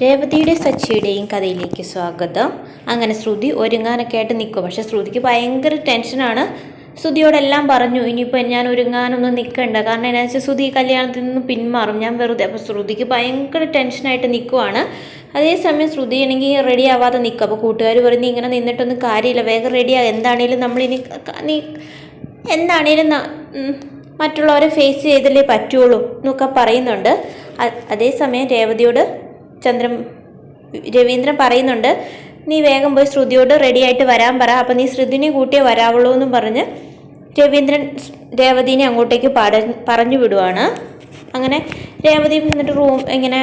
രേവതിയുടെ സച്ചിയുടെയും കഥയിലേക്ക് സ്വാഗതം. അങ്ങനെ ശ്രുതി ഒരുങ്ങാനൊക്കെ ആയിട്ട് നിൽക്കും പക്ഷെ ശ്രുതിക്ക് ഭയങ്കര ടെൻഷനാണ് ശ്രുതിയോടെല്ലാം പറഞ്ഞു ഇനിയിപ്പോൾ ഞാൻ ഒരുങ്ങാനൊന്നും നിൽക്കണ്ട കാരണം എന്നാ വെച്ചാൽ ശ്രുതി കല്യാണത്തിൽ നിന്ന് പിന്മാറും. ഞാൻ വെറുതെ. അപ്പോൾ ശ്രുതിക്ക് ഭയങ്കര ടെൻഷനായിട്ട് നിൽക്കുവാണ് അതേസമയം ശ്രുതി ആണെങ്കിൽ റെഡി ആവാതെ നിൽക്കും അപ്പോൾ കൂട്ടുകാർ പറയുന്നത് ഇങ്ങനെ നിന്നിട്ടൊന്നും കാര്യമില്ല. വേഗം റെഡിയാകും എന്താണേലും നമ്മളിനി നീ എന്താണേലും മറ്റുള്ളവരെ ഫേസ് ചെയ്തല്ലേ പറ്റുള്ളൂ എന്നൊക്കെ പറയുന്നുണ്ട്. അതേസമയം രേവതിയോട് ചന്ദ്രൻ രവീന്ദ്രൻ പറയുന്നുണ്ട് നീ വേഗം പോയി ശ്രുതിയോട് റെഡിയായിട്ട് വരാൻ പറ. അപ്പം നീ ശ്രുതിനെ കൂട്ടിയേ വരാവുള്ളൂ എന്നും പറഞ്ഞ് രവീന്ദ്രൻ രേവതിനെ അങ്ങോട്ടേക്ക് പറഞ്ഞു വിടുവാണ്. അങ്ങനെ രേവതി എന്നിട്ട് റൂം ഇങ്ങനെ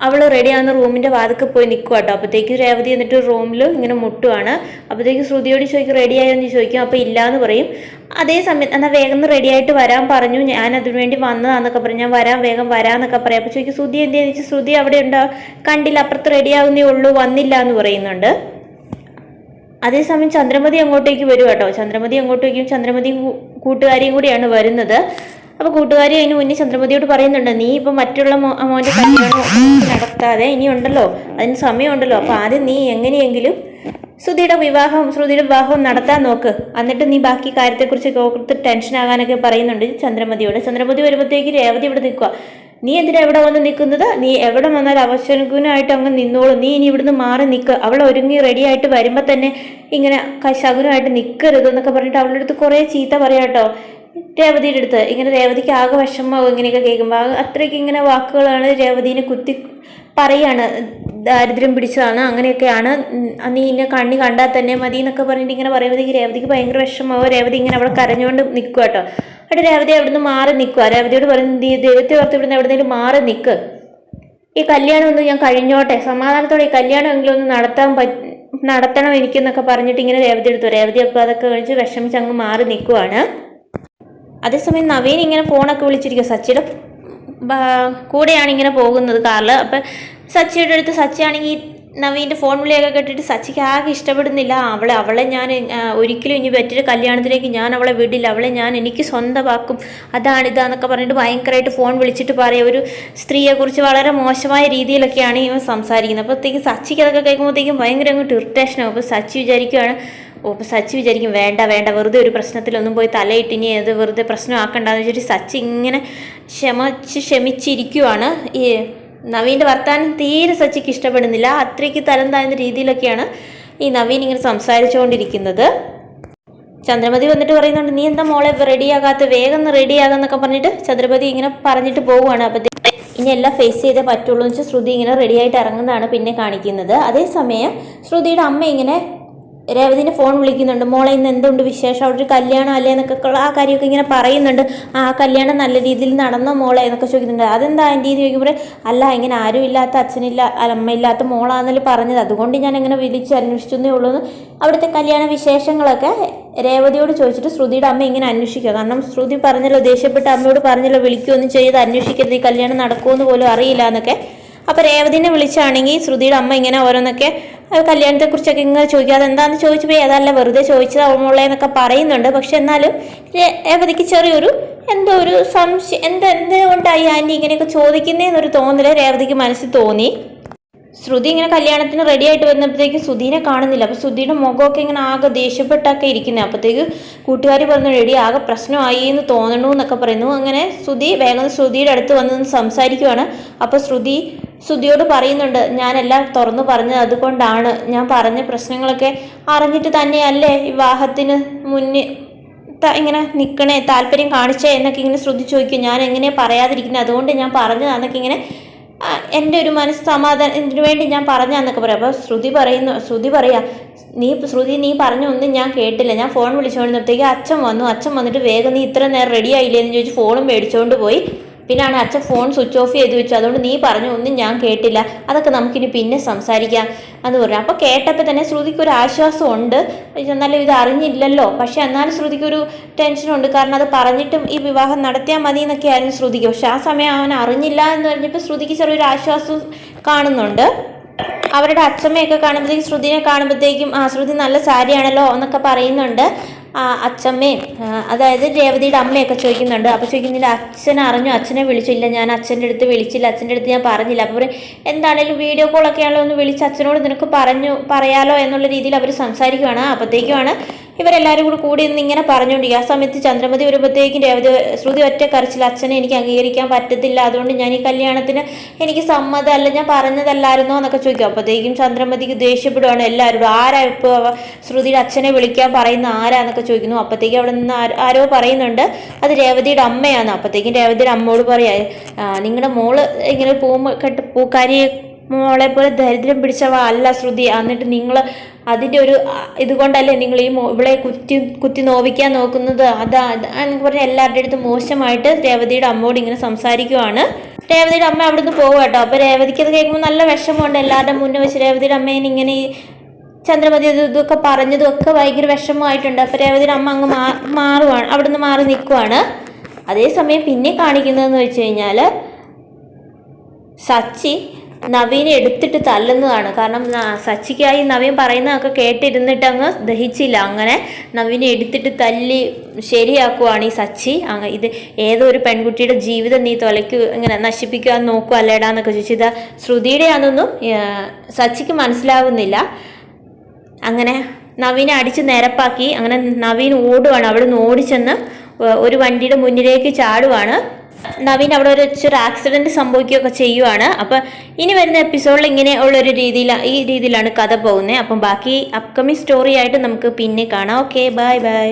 അവൾ റെഡിയാകുന്ന റൂമിന്റെ വാതിക്ക് പോയി നിൽക്കുക കേട്ടോ അപ്പോഴത്തേക്ക് രേവതി എന്നിട്ട് റൂമിൽ ഇങ്ങനെ മുട്ടുവാണ്. അപ്പോഴത്തേക്ക് ശ്രുതിയോട് ചോദിക്കും റെഡിയായോ എന്ന് ചോദിക്കും. അപ്പോൾ ഇല്ല എന്ന് പറയും. അതേ സമയത്ത് എന്നാൽ വേഗം റെഡിയായിട്ട് വരാൻ പറഞ്ഞു. ഞാൻ അതിനു വേണ്ടി വന്നതാന്നൊക്കെ പറഞ്ഞു ഞാൻ വരാം വേഗം വരാമെന്നൊക്കെ പറയാം. അപ്പോൾ ചോദിക്കും ശ്രുതി എന്തിനാന്ന് വെച്ചാൽ ശ്രുതി അവിടെ ഉണ്ടോ? കണ്ടില്ല അപ്പുറത്ത് റെഡിയാകുന്നേ ഉള്ളൂ വന്നില്ല എന്ന് പറയുന്നുണ്ട് അതേസമയം ചന്ദ്രമതി അങ്ങോട്ടേക്ക് വരും കേട്ടോ ചന്ദ്രമതി അങ്ങോട്ടേക്കും ചന്ദ്രമതിയും കൂ- കൂട്ടുകാരിയും കൂടിയാണ് വരുന്നത്. അപ്പോൾ കൂട്ടുകാരി അതിന് മുന്നേ ചന്ദ്രമതിയോട് പറയുന്നുണ്ട് നീ ഇപ്പൊ മറ്റുള്ള മോന്റെ കല്യാണം നടത്താതെ ഇനി ഉണ്ടല്ലോ അതിന് സമയമുണ്ടല്ലോ അപ്പോൾ ആദ്യം നീ എങ്ങനെയെങ്കിലും ശ്രുതിയുടെ വിവാഹം ശ്രുതിയുടെ വിവാഹം നടത്താൻ നോക്ക്. എന്നിട്ട് നീ ബാക്കി കാര്യത്തെക്കുറിച്ച് ഓർത്ത് ടെൻഷൻ ആകാനൊക്കെ പറയുന്നുണ്ട് ചന്ദ്രമതിയോട്. ചന്ദ്രമതി വരുമ്പോഴത്തേക്ക് രേവതി ഇവിടെ നിൽക്കുക നീ എന്തിനാ എവിടെ വന്ന് നിൽക്കുന്നത്? നീ എവിടെ വന്നാൽ അവശകുനായിട്ട് അങ്ങ് നിന്നോളൂ. നീ ഇനി ഇവിടുന്ന് മാറി നിൽക്കുക അവൾ ഒരുങ്ങി റെഡി ആയിട്ട് വരുമ്പോൾ തന്നെ ഇങ്ങനെ ശകുനമായിട്ട് നിൽക്കരുത് എന്നൊക്കെ പറഞ്ഞിട്ട് അവളുടെ അടുത്ത് കുറേ ചീത്ത പറയാം കേട്ടോ രേവതിയുടെ അടുത്ത്. ഇങ്ങനെ രേവതിക്ക് ആകെ വിഷമാവും ഇങ്ങനെയൊക്കെ കേൾക്കുമ്പോൾ അത്രയ്ക്ക് ഇങ്ങനെ വാക്കുകളാണ് രേവതിനെ കുത്തി പറയാണ്. ദാരിദ്ര്യം പിടിച്ചതാണ്. അങ്ങനെയൊക്കെയാണ്. നീ ഇന്നെ കണ്ണി കണ്ടാൽ തന്നെ മതി എന്നൊക്കെ പറഞ്ഞിട്ട് ഇങ്ങനെ പറയുമ്പോഴത്തേക്ക് രേവതിക്ക് ഭയങ്കര വിഷമാവും രേവതി ഇങ്ങനെ അവിടെ കരഞ്ഞുകൊണ്ട് നിൽക്കുക കേട്ടോ. അവിടെ രേവതി അവിടുന്ന് മാറി നിൽക്കുക രേവതിയോട് പറയുന്നത് "ദൈ- ദൈവത്തെ ഓർത്ത് ഇവിടുന്ന് എവിടെന്നെങ്കിലും മാറി നിൽക്ക് ഈ കല്യാണം ഒന്ന് ഞാൻ കഴിഞ്ഞോട്ടെ. സമാധാനത്തോടെ ഈ കല്യാണമെങ്കിലും ഒന്ന് നടത്താൻ പറ്റ നടത്തണം എനിക്കെന്നൊക്കെ പറഞ്ഞിട്ട് ഇങ്ങനെ രേവതി എടുത്തു രേവതി അപ്പോൾ അതൊക്കെ കഴിച്ച് വിഷമിച്ച് അങ്ങ് മാറി നിൽക്കുവാണ് അതേസമയം നവീൻ ഇങ്ങനെ ഫോണൊക്കെ വിളിച്ചിരിക്കുക സച്ചിയുടെ കൂടെയാണ് ഇങ്ങനെ പോകുന്നത് കാറിൽ അപ്പം സച്ചിയുടെ അടുത്ത് സച്ചിയാണെങ്കിൽ നവീന്റെ ഫോൺ വിളിയൊക്കെ കേട്ടിട്ട് സച്ചിക്ക് ആകെ ഇഷ്ടപ്പെടുന്നില്ല. അവളെ അവളെ ഞാൻ ഒരിക്കലും ഇനി പറ്റിയൊരു കല്യാണത്തിലേക്ക് ഞാൻ അവളെ വിടില്ല. അവളെ ഞാൻ എനിക്ക് സ്വന്തമാക്കും. അതാണ് ഇതാന്നൊക്കെ പറഞ്ഞിട്ട് ഭയങ്കരമായിട്ട് ഫോൺ വിളിച്ചിട്ട് പറയും. ഒരു സ്ത്രീയെക്കുറിച്ച് വളരെ മോശമായ രീതിയിലൊക്കെയാണ് ഇവൻ സംസാരിക്കുന്നത്. അപ്പോഴത്തേക്കും സച്ചിക്ക് അതൊക്കെ കേൾക്കുമ്പോഴത്തേക്കും ഭയങ്കര അങ്ങോട്ട് ഇറിറ്റേഷനാകും അപ്പോൾ സച്ചി വിചാരിക്കുകയാണ് ഓ അപ്പോൾ സച്ചി വിചാരിക്കും വേണ്ട വേണ്ട വെറുതെ ഒരു പ്രശ്നത്തിലൊന്നും പോയി തലയിട്ട് ഇനി അത് വെറുതെ പ്രശ്നമാക്കണ്ടെന്ന് വെച്ചിട്ട് സച്ചി ഇങ്ങനെ ക്ഷമിച്ച് ക്ഷമിച്ചിരിക്കുവാണ്. ഈ നവീന്റെ വർത്താനം തീരെ സച്ചിക്ക് ഇഷ്ടപ്പെടുന്നില്ല. അത്രയ്ക്ക് തരം താഴ്ന്ന രീതിയിലൊക്കെയാണ് ഈ നവീൻ ഇങ്ങനെ സംസാരിച്ചുകൊണ്ടിരിക്കുന്നത്. ചന്ദ്രമതി വന്നിട്ട് പറയുന്നുണ്ട് നീ എന്താ മോളെ റെഡിയാകാത്ത വേഗം റെഡിയാകാന്നൊക്കെ പറഞ്ഞിട്ട് ചന്ദ്രമതി ഇങ്ങനെ പറഞ്ഞിട്ട് പോവുകയാണ്. അപ്പോഴത്തേക്ക് ഇനി എല്ലാം ഫേസ് ചെയ്തേ പറ്റുള്ളൂ എന്ന് വെച്ചാൽ ശ്രുതി ഇങ്ങനെ റെഡിയായിട്ട് ഇറങ്ങുന്നതാണ് പിന്നെ കാണിക്കുന്നത്. അതേസമയം ശ്രുതിയുടെ അമ്മ ഇങ്ങനെ രേവതിനെ ഫോൺ വിളിക്കുന്നുണ്ട്. മോളെ ഇന്ന് എന്തുണ്ട് വിശേഷം? അവിടെ ഒരു കല്യാണം അല്ലേ എന്നൊക്കെ ആ കാര്യമൊക്കെ ഇങ്ങനെ പറയുന്നുണ്ട്. ആ കല്യാണം നല്ല രീതിയിൽ നടന്നോ മോളെ എന്നൊക്കെ ചോദിക്കുന്നുണ്ട്. അതെന്താ ആന്റി എന്ന് ചോദിക്കുമ്പോൾ അല്ല ഇങ്ങനെ ആരും ഇല്ലാത്ത അച്ഛനില്ല അമ്മയില്ലാത്ത മോളാന്നല്ലേ പറഞ്ഞത്. അതുകൊണ്ട് ഞാൻ ഇങ്ങനെ വിളിച്ച് അന്വേഷിച്ചെന്നേ ഉള്ളൂ എന്ന്. അവിടുത്തെ കല്യാണ വിശേഷങ്ങളൊക്കെ രേവതിയോട് ചോദിച്ചിട്ട് ശ്രുതിയുടെ അമ്മ ഇങ്ങനെ അന്വേഷിക്കുക. കാരണം ശ്രുതി പറഞ്ഞല്ലോ ദേഷ്യപ്പെട്ട അമ്മയോട് പറഞ്ഞല്ലോ വിളിക്കുകയൊന്നും ചെയ്ത് അന്വേഷിക്കരുത് ഈ കല്യാണം നടക്കുമെന്ന് പോലും അറിയില്ല എന്നൊക്കെ. അപ്പോൾ രേവതിനെ വിളിച്ചാണെങ്കിൽ ശ്രുതിയുടെ അമ്മ ഇങ്ങനെ ഓരോന്നൊക്കെ കല്യാണത്തെക്കുറിച്ചൊക്കെ ഇങ്ങനെ ചോദിക്കുക അതെന്താണെന്ന് ചോദിച്ചപ്പോൾ ഏതല്ല വെറുതെ ചോദിച്ചത് അവളുള്ള എന്നൊക്കെ പറയുന്നുണ്ട്. പക്ഷെ എന്നാലും രേവതിക്ക് ചെറിയൊരു എന്തോ ഒരു സംശയം എന്താ എന്തുകൊണ്ടായി ആന്റി ഇങ്ങനെയൊക്കെ ചോദിക്കുന്നതെന്നൊരു തോന്നൽ രേവതിക്ക് മനസ്സിൽ തോന്നി. ശ്രുതി ഇങ്ങനെ കല്യാണത്തിന് റെഡി ആയിട്ട് വന്നപ്പോഴത്തേക്ക് സുധീനെ കാണുന്നില്ല. അപ്പോൾ സുധീയുടെ മുഖമൊക്കെ ഇങ്ങനെ ആകെ ദേഷ്യപ്പെട്ടൊക്കെ ഇരിക്കുന്നത് അപ്പോഴത്തേക്ക് കൂട്ടുകാർ പറഞ്ഞു റെഡി ആകെ പ്രശ്നമായി എന്ന് തോന്നണു എന്നൊക്കെ പറയുന്നു. അങ്ങനെ ശ്രുതി വേഗം ശ്രുതിയുടെ അടുത്ത് വന്ന് സംസാരിക്കുവാണ്. അപ്പോൾ ശ്രുതി ശ്രുതിയോട് പറയുന്നുണ്ട് ഞാനെല്ലാം തുറന്നു പറഞ്ഞത് അതുകൊണ്ടാണ്. ഞാൻ പറഞ്ഞ പ്രശ്നങ്ങളൊക്കെ അറിഞ്ഞിട്ട് തന്നെയല്ലേ വിവാഹത്തിന് മുന്നേ ത- ഇങ്ങനെ നിൽക്കണേ താല്പര്യം കാണിച്ചേ എന്നൊക്കെ ഇങ്ങനെ ശ്രുതി ചോദിക്കും. ഞാൻ എങ്ങനെ പറയാതിരിക്കുന്നത്? അതുകൊണ്ട് ഞാൻ പറഞ്ഞതാന്നൊക്കെ ഇങ്ങനെ എന്റെ ഒരു മനസ്സ് സമാധാനത്തിന് വേണ്ടി ഞാൻ പറഞ്ഞാന്നൊക്കെ പറയാം. അപ്പോൾ ശ്രുതി പറയുന്നു ശ്രുതി പറയാ നീ ശ്രുതി നീ പറഞ്ഞ ഒന്നും ഞാൻ കേട്ടില്ല. ഞാൻ ഫോൺ വിളിച്ചുകൊണ്ടിരുന്നപ്പോഴത്തേക്ക് അച്ഛൻ വന്നു. അച്ഛൻ വന്നിട്ട് വേഗം നീ ഇത്ര നേരം റെഡി ആയില്ലേ? എന്ന് ചോദിച്ച് ഫോണും മേടിച്ചുകൊണ്ട് പോയി. പിന്നാണ് അച്ഛൻ ഫോൺ സ്വിച്ച് ഓഫ് ചെയ്ത് വെച്ചു. അതുകൊണ്ട് നീ പറഞ്ഞു ഒന്നും ഞാൻ കേട്ടില്ല. അതൊക്കെ നമുക്കിനി പിന്നെ സംസാരിക്കാം എന്ന് പറഞ്ഞു. അപ്പോൾ കേട്ടപ്പോൾ തന്നെ ശ്രുതിക്ക് ഒരു ആശ്വാസം ഉണ്ട് എന്നാലും ഇത് അറിഞ്ഞില്ലല്ലോ. പക്ഷെ എന്നാലും ശ്രുതിക്കൊരു ടെൻഷനുണ്ട് കാരണം അത് പറഞ്ഞിട്ടും ഈ വിവാഹം നടത്തിയാൽ മതി എന്നൊക്കെ ആയിരുന്നു ശ്രുതിക്ക്. പക്ഷെ ആ സമയം അവൻ അറിഞ്ഞില്ല എന്ന് പറഞ്ഞപ്പോൾ ശ്രുതിക്ക് ചെറിയൊരു ആശ്വാസം കാണുന്നുണ്ട്. അവരുടെ അച്ഛമ്മയൊക്കെ കാണുമ്പോഴത്തേക്കും ശ്രുതിനെ കാണുമ്പോഴത്തേക്കും ആ ശ്രുതി നല്ല സാരിയാണല്ലോ എന്നൊക്കെ പറയുന്നുണ്ട്. അച്ഛമ്മയും അതായത് രേവതിയുടെ അമ്മയൊക്കെ ചോദിക്കുന്നുണ്ട്. അപ്പോൾ ചോദിക്കുന്നില്ല അച്ഛൻ അറിഞ്ഞു? അച്ഛനെ വിളിച്ചില്ല ഞാൻ അച്ഛന്റെ അടുത്ത് വിളിച്ചില്ല. അച്ഛന്റെ അടുത്ത് ഞാൻ പറഞ്ഞില്ല. അപ്പോൾ എന്താണേലും വീഡിയോ കോളൊക്കെ ആണല്ലോ? ഒന്ന് വിളിച്ച് അച്ഛനോട് നിനക്ക് പറഞ്ഞു പറയാലോ? എന്നുള്ള രീതിയിൽ അവർ സംസാരിക്കുവാണ്. അപ്പോഴത്തേക്കുമാണ് ഇവരെല്ലാവരും കൂടി കൂടി നിന്ന് ഇങ്ങനെ പറഞ്ഞുകൊണ്ടിരിക്കും. ആ സമയത്ത് ചന്ദ്രമതി വരുമ്പോഴത്തേക്കും രേവതി ശ്രുതി ഒറ്റ കരച്ചിൽ അച്ഛനെ എനിക്ക് അംഗീകരിക്കാൻ പറ്റത്തില്ല. അതുകൊണ്ട് ഞാൻ ഈ കല്യാണത്തിന് എനിക്ക് സമ്മതമല്ല. ഞാൻ പറഞ്ഞതല്ലായിരുന്നോ? എന്നൊക്കെ ചോദിക്കും. അപ്പോഴത്തേക്കും ചന്ദ്രമതിക്ക് ദേഷ്യപ്പെടുവാണ് എല്ലാവരോടും. ആരാ ഇപ്പോൾ ശ്രുതിയുടെ അച്ഛനെ വിളിക്കാൻ പറയുന്ന ആരാന്നൊക്കെ ചോദിക്കുന്നു. അപ്പോഴത്തേക്കും അവിടെ നിന്ന് ആരോ- പറയുന്നുണ്ട്. അത് രേവതിയുടെ അമ്മയാണ്. അപ്പോഴത്തേക്കും രേവതിയുടെ അമ്മോട് പറയാ നിങ്ങളുടെ മോൾ ഇങ്ങനെ പൂ കെട്ട് പൂക്കാരി മോളെ പോലെ ദരിദ്രം പിടിച്ചവ അല്ല ശ്രുതി. എന്നിട്ട് നിങ്ങൾ അതിന്റെ ഒരു ഇതുകൊണ്ടല്ലേ നിങ്ങൾ ഈ ഇവളെ കുത്തി കുത്തി നോവിക്കാൻ നോക്കുന്നത്? അതാ എന്നൊക്കെ പറഞ്ഞ് എല്ലാവരുടെ അടുത്തും മോശമായിട്ട് രേവതിയുടെ അമ്മയോട് ഇങ്ങനെ സംസാരിക്കുവാണ്. രേവതിയുടെ അമ്മ അവിടെ നിന്ന് പോകും കേട്ടോ. അപ്പോൾ രേവതിക്ക് അത് കേൾക്കുമ്പോൾ നല്ല വിഷമമുണ്ട്. എല്ലാവരുടെ മുന്നേ വെച്ച് രേവതിയുടെ അമ്മേനെ ഇങ്ങനെ ഈ ചന്ദ്രമതി അത് ഇതൊക്കെ പറഞ്ഞതും ഒക്കെ ഭയങ്കര വിഷമമായിട്ടുണ്ട്. അപ്പോൾ രേവതിയുടെ അമ്മ അങ്ങ് മാ മാറുവാണ് അവിടെ നിന്ന് മാറി നിൽക്കുവാണ് അതേസമയം പിന്നെ കാണിക്കുന്നതെന്ന് വെച്ച് കഴിഞ്ഞാൽ സച്ചി നവീനെ എടുത്തിട്ട് തല്ലുന്നതാണ്. കാരണം സച്ചിക്കായി നവീൻ പറയുന്നതൊക്കെ കേട്ടിരുന്നിട്ട് അങ്ങ് ദഹിച്ചില്ല. അങ്ങനെ നവീനെ എടുത്തിട്ട് തല്ലി ശരിയാക്കുവാണ് ഈ സച്ചി. അങ്ങ് ഇത് ഏതോ ഒരു പെൺകുട്ടിയുടെ ജീവിതം നീ തൊലയ്ക്ക് ഇങ്ങനെ നശിപ്പിക്കാൻ നോക്കുക അല്ലേടാന്നൊക്കെ ചോദിച്ചു. ഇത് ശ്രുതിയുടെ ആണെന്നൊന്നും സച്ചിക്ക് മനസ്സിലാവുന്നില്ല. അങ്ങനെ നവീനെ അടിച്ച് നിരപ്പാക്കി. അങ്ങനെ നവീൻ ഓടുവാണ്. അവിടെ നിന്ന് ഓടിച്ചെന്ന് ഒരു വണ്ടിയുടെ മുന്നിലേക്ക് ചാടുവാണ്. നവീൻ അവിടെ ഒരു ചെറിയ ആക്സിഡന്റ് സംഭവിക്കുകയൊക്കെ ചെയ്യുവാണ്. അപ്പം ഇനി വരുന്ന എപ്പിസോഡിൽ ഇങ്ങനെ ഉള്ളൊരു രീതിയിൽ ഈ രീതിയിലാണ് കഥ പോകുന്നത്. അപ്പം ബാക്കി അപ്കമിങ് സ്റ്റോറി ആയിട്ട് നമുക്ക് പിന്നെ കാണാം. Okay bye bye